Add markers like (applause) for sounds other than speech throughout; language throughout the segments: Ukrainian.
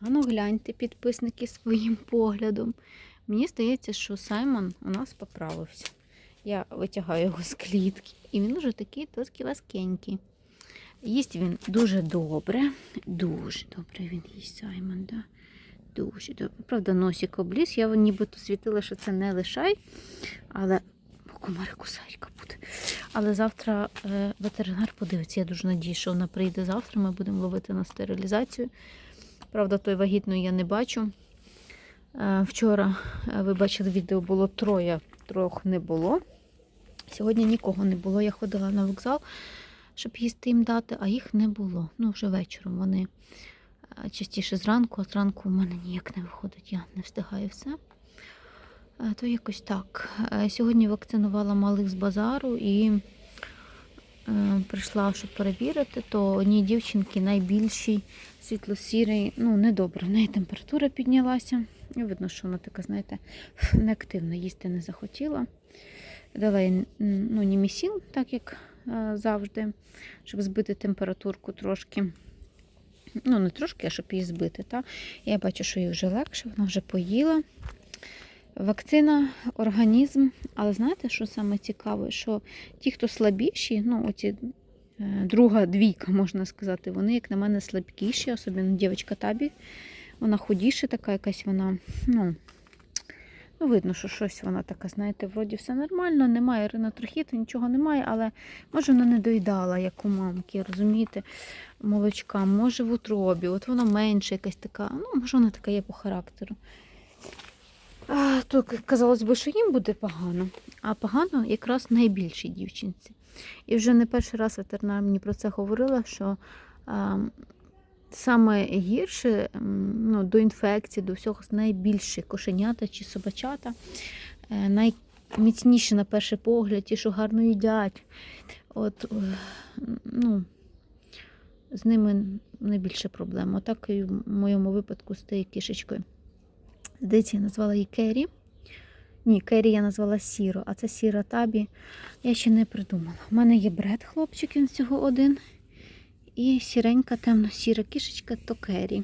А ну гляньте, підписники своїм поглядом. Мені здається, що Саймон у нас поправився. Я витягаю його з клітки, і він уже такий тоски ласкенький. Їсть він дуже добре, дуже добре він їсть Саймон. Да? Дуже добре. Правда, носик обліз. Я нібито світила, що це не лишай, але комари кусарька буде. Але завтра е, ветеринар подивиться. Я дуже надію, що вона прийде завтра. Ми будемо ловити на стерилізацію. Правда, той вагітної я не бачу. Е, Вчора, е, ви бачили, відео було троє, трьох не було. Сьогодні нікого не було. Я ходила на вокзал, щоб їсти їм дати, а їх не було. Ну, вже вечором вони е, частіше зранку, а зранку у мене ніяк не виходить, я не встигаю все. То якось так. Сьогодні вакцинувала малих з базару і прийшла, щоб перевірити, то одній дівчинки найбільший світло-сірий, ну, недобре. В неї температура піднялася. І видно, що вона така, знаєте, неактивна, їсти не захотіла. Дала їй ну, німісін, так як е, завжди, щоб збити температурку трошки. Ну, не трошки, а щоб її збити. Та? Я бачу, що їй вже легше, вона вже поїла. Вакцина, організм. Але знаєте, що саме цікаве? Що ті, хто слабіші, ну, оці е, друга двійка, можна сказати, вони, як на мене, слабкіші, особливо дівчинка Табі. Вона худіша, така якась вона, ну, ну, видно, що щось вона така, знаєте, вроді все нормально, немає ринотрохіту, нічого немає, але може вона не доїдала, як у мамки, розумієте, молочка, може в утробі, от воно менше якась така, ну, може вона така є по характеру. То казалось би, що їм буде погано, а погано якраз найбільшій дівчинці. І вже не перший раз ветеринар мені про це говорила, що а, саме гірше ну, до інфекції, до всього найбільше кошенята чи собачата, е, найміцніші на перший погляд, ті, що гарно їдять. От, е, ну, з ними найбільше проблема. Отак і в моєму випадку з тією кішечкою. Здається, я назвала її Керрі. Ні, Керрі я назвала Сіро, а це Сіра Табі. Я ще не придумала. У мене є бред, хлопчик, він всього один. І сіренька, темно-сіра кішечка то Керрі.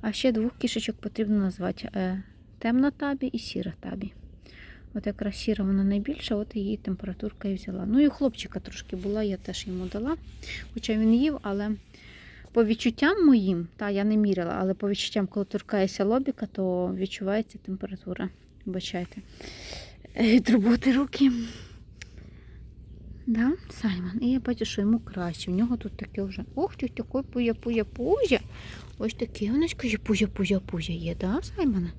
А ще двох кішечок потрібно назвати е, темна табі і сіра табі. От якраз сіра вона найбільша, от її температурка і взяла. Ну і хлопчика трошки була, я теж йому дала. Хоча він їв, але по відчуттям моїм, та я не міряла, але по відчуттям, коли торкається лобіка, то відчувається температура. Вибачайте. Е, Від руки. Да, Саймон. І я бачу, що йому краще. В нього тут таке вже. Ох, ти такий пуя-пуя-пузя. Ось таке у нас каже пузя-пузя-пузя є, да, Саймона?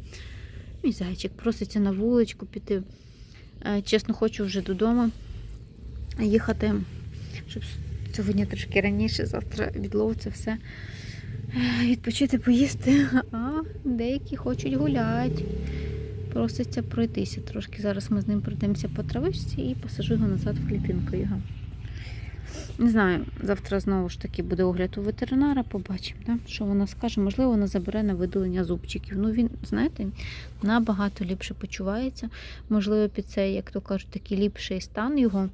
Мій зайчик проситься на вуличку піти. Е, Чесно, хочу вже додому їхати, щоб сьогодні трошки раніше, завтра відловиться все. Е, Відпочити, поїсти. А деякі хочуть гуляти. Проситься пройтися трошки. Зараз ми з ним пройдемося по травичці і посажу його назад в клітинку його. Не знаю, завтра знову ж таки буде огляд у ветеринара, побачимо, да? що вона скаже. Можливо, вона забере на видалення зубчиків. Ну, він, знаєте, набагато ліпше почувається. Можливо, під цей, як то кажуть, такий ліпший стан його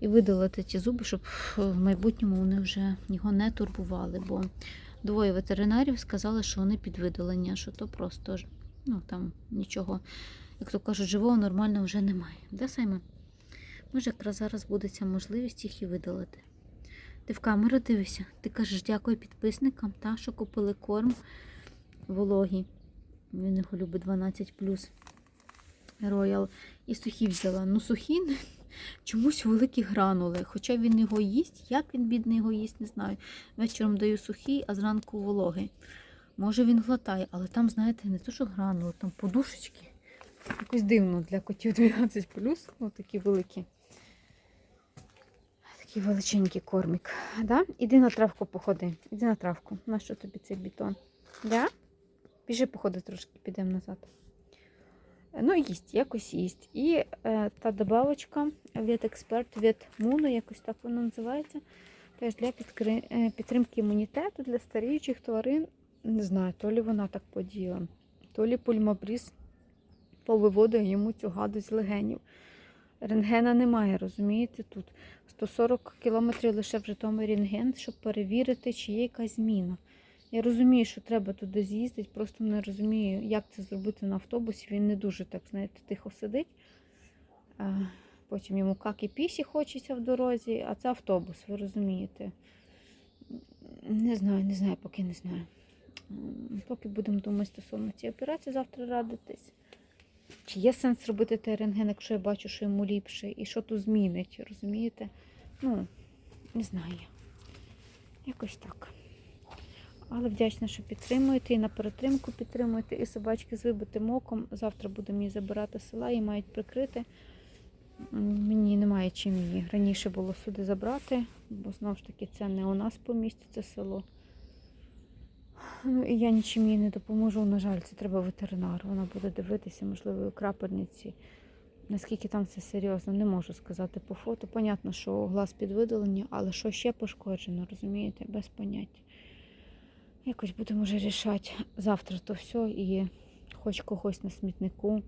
і видалити ті зуби, щоб в майбутньому вони вже його не турбували. Бо двоє ветеринарів сказали, що вони під видалення, що то просто ну там нічого, як то кажуть, живого нормального вже немає. Де Саймон? Може, якраз зараз буде ця можливість їх і видалити. Ти в камеру дивишся, ти кажеш дякую підписникам, та, що купили корм вологий. Він його любить 12 Роял. І сухі взяла. Ну, сухі (laughs) чомусь великі гранули. Хоча він його їсть, як він бідний його їсть, не знаю. Вечором даю сухий, а зранку вологий. Може він глотає, але там, знаєте, не то, що гранули, там подушечки. Якось дивно для котів (laughs) 12 ну такі великі. Такий величенький кормик. Да? Іди на травку походи. Іди на травку. Нащо тобі цей бетон? Да? Біжи походи трошки, підемо назад. Ну, їсть, якось їсть. І е, та добавочка від експерт від Муну, якось так воно називається. Теж для е, підтримки імунітету для старіючих тварин. Не знаю, то лі вона так подіяла, то лі пульмобріз повиводить йому цю гадость з легенів. Рентгена немає, розумієте, тут 140 кілометрів лише в Житомирі рентген, щоб перевірити, чи є якась зміна. Я розумію, що треба туди з'їздити, просто не розумію, як це зробити на автобусі. Він не дуже так, знаєте, тихо сидить. Потім йому как і пісі хочеться в дорозі, а це автобус, ви розумієте. Не знаю, не знаю, поки не знаю. Поки будемо думати стосовно цієї операції, завтра радитись. Чи є сенс робити той рентген, якщо я бачу, що йому ліпше, і що тут змінить, розумієте? Ну, не знаю. Якось так. Але вдячна, що підтримуєте і на перетримку підтримуєте, і собачки з вибитим оком. Завтра будемо її забирати села, її мають прикрити. Мені немає чим її раніше було сюди забрати, бо знову ж таки це не у нас по місті, це село. Ну і я нічим їй не допоможу. На жаль, це треба ветеринар. Вона буде дивитися, можливо, у крапельниці. Наскільки там все серйозно, не можу сказати по фото. Понятно, що глаз підвидалення, але що ще пошкоджено, розумієте, без поняття. Якось будемо вже рішати завтра то все і хоч когось на смітнику,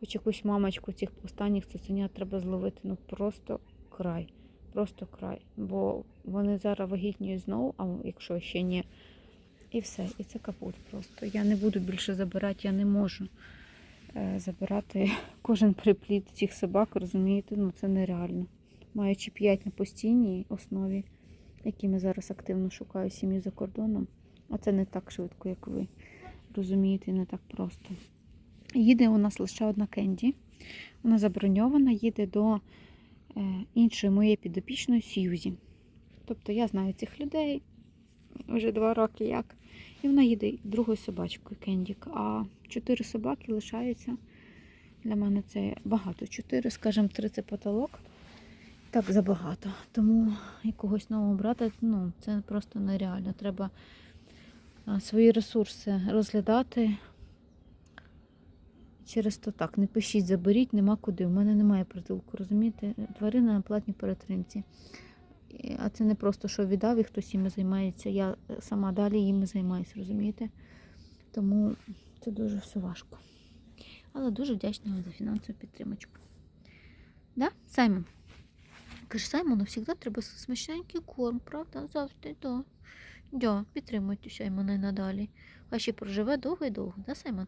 хоч якусь мамочку цих останніх цуценят треба зловити. Ну просто край. Просто край. Бо вони зараз вагітніють знову, а якщо ще ні. І все, і це капут просто. Я не буду більше забирати, я не можу е, забирати (laughs) кожен припліт цих собак, розумієте, ну це нереально. Маючи 5 на постійній основі, якими зараз активно шукаю сім'ї за кордоном, а це не так швидко, як ви розумієте, не так просто. Їде у нас лише одна кенді. Вона заброньована, їде до е, іншої моєї підопічної Сьюзі. Тобто я знаю цих людей вже два роки як. І вона їде другою собачкою Кендік. А чотири собаки лишаються. Для мене це багато. Чотири, скажімо, три це потолок. Так забагато. Тому якогось нового брата, ну, це просто нереально. Треба свої ресурси розглядати. Через то так, не пишіть, заберіть, нема куди. У мене немає притулку, розумієте? Тварина на платній перетримці. А це не просто, що віддав і хтось іми займається. Я е, сама далі їми займаюся, розумієте? Тому це дуже все важко. Але дуже вдячна вам за фінансову підтримочку. Да, Саймон? Каже, Саймону завжди треба смачненький корм, правда? Завжди, да. Да, підтримуйте Саймона і надалі. А ще проживе довго і довго, да, Саймон?